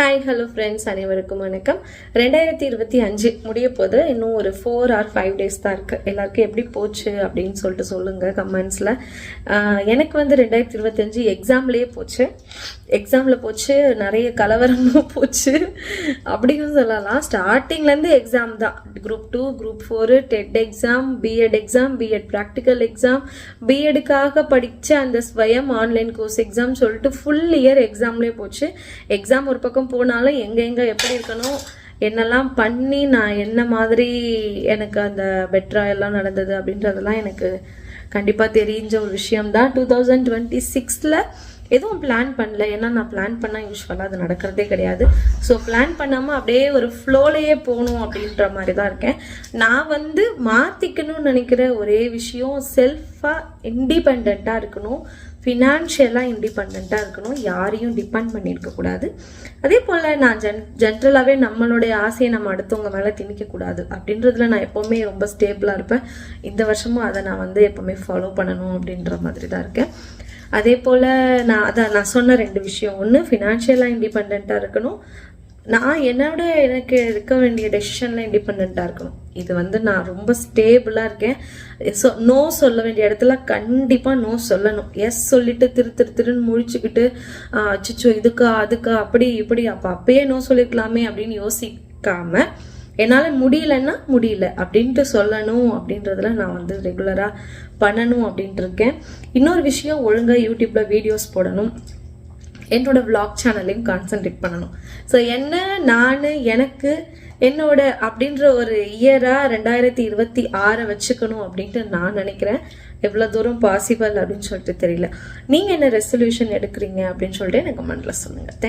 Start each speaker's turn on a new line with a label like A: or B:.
A: Hi hello friends அனைவருக்கும் வணக்கம். ரெண்டாயிரத்தி இருபத்தி அஞ்சு முடிய போது இன்னும் ஒரு ஃபோர் ஆர் ஃபைவ் டேஸ் தான் இருக்குது எல்லாருக்கும் எப்படி போச்சு அப்படின்னு சொல்லிட்டு சொல்லுங்கள் கமெண்ட்ஸில் எனக்கு வந்து ரெண்டாயிரத்தி இருபத்தஞ்சு எக்ஸாம்லேயே போச்சு. எக்ஸாமில் போச்சு நிறைய கலவரமும் போச்சு. அப்படின்னு சொல்லலாம். ஸ்டார்டிங்லேருந்து எக்ஸாம் தான். Group two group four TET exam B Ed exam B Ed practical exam பிஎடுக்காக படித்த அந்த ஸ்வயம் ஆன்லைன் கோர்ஸ் எக்ஸாம் சொல்லிட்டு ஃபுல் இயர் எக்ஸாம்லேயே போச்சு. எக்ஸாம் ஒரு பக்கம் போனாலும் எங்கெங்கே எப்படி இருக்கணும் என்னெல்லாம் பண்ணி நான் என்ன மாதிரி எனக்கு அந்த பெட்ரா எல்லாம் நடந்தது அப்படின்றதெல்லாம் எனக்கு கண்டிப்பாக தெரிஞ்ச ஒரு விஷயம்தான். டூ தௌசண்ட் டுவெண்ட்டி சிக்ஸில் எதுவும் பிளான் பண்ணல. ஏன்னா நான் பிளான் பண்ணால் யூஸ்வலாக அது நடக்கிறதே கிடையாது. ஸோ பிளான் பண்ணாமல் அப்படியே ஒரு ஃப்ளோலையே போகணும் அப்படின்ற மாதிரி தான் இருக்கேன். நான் வந்து மாற்றிக்கணும்னு நினைக்கிற ஒரே விஷயம் செல்ஃபாக இண்டிபெண்ட்டாக இருக்கணும். ஃபினான்ஷியலாக இண்டிபெண்ட்டாக இருக்கணும். யாரையும் டிபெண்ட் பண்ணியிருக்கக்கூடாது அதே போல் நான் ஜென் ஜென்ரலாகவே நம்மளுடைய ஆசையை நம்ம அடுத்தவங்க மேலே திணிக்கக்கூடாது. அப்படின்றதுல நான் எப்போவுமே ரொம்ப ஸ்டேபிளாக இருப்பேன். இந்த வருஷமும் அதை நான் வந்து எப்போவுமே ஃபாலோ பண்ணணும் அப்படின்ற மாதிரி தான் இருக்கேன். அதே போல் நான் அதான் நான் சொன்ன ரெண்டு விஷயம். ஒன்று ஃபினான்ஷியலாக இண்டிபெண்ட்டாக இருக்கணும். நான் என்னோட எனக்கு இருக்க வேண்டிய டெசிஷனில் இண்டிபெண்ட்டாக இருக்கணும். இது வந்து நான் ரொம்ப ஸ்டேபிளாக இருக்கேன். ஸோ நோ சொல்ல வேண்டிய இடத்துல கண்டிப்பாக நோ சொல்லணும். எஸ் சொல்லிட்டு திரு திரு திருன்னு முழிச்சுக்கிட்டு அச்சிச்சோ இதுக்கா அதுக்கா அப்படி இப்படி. அப்போ அப்பயே நோ சொல்லிருக்கலாமே அப்படின்னு யோசிக்காம என்னால் முடியலன்னா முடியல. அப்படின்ட்டு சொல்லணும் அப்படின்றதுல நான் வந்து ரெகுலராக பண்ணணும் அப்படின்ட்டு இருக்கேன். இன்னொரு விஷயம் ஒழுங்காக யூடியூப்பில் வீடியோஸ் போடணும். என்னோட விளாக் சேனலையும் கான்சென்ட்ரேட் பண்ணணும். ஸோ என்ன நான் எனக்கு என்னோட அப்படின்ற ஒரு இயராக ரெண்டாயிரத்தி இருபத்தி ஆறை வச்சுக்கணும் அப்படின்ட்டு நான் நினைக்கிறேன். எவ்வளோ தூரம் பாசிபிள் அப்படின்னு சொல்லிட்டு தெரியல. நீங்கள் என்ன ரெசல்யூஷன் எடுக்கிறீங்க அப்படின்னு சொல்லிட்டு எனக்கு கமெண்ட்டில் சொல்லுங்கள் தேங்க்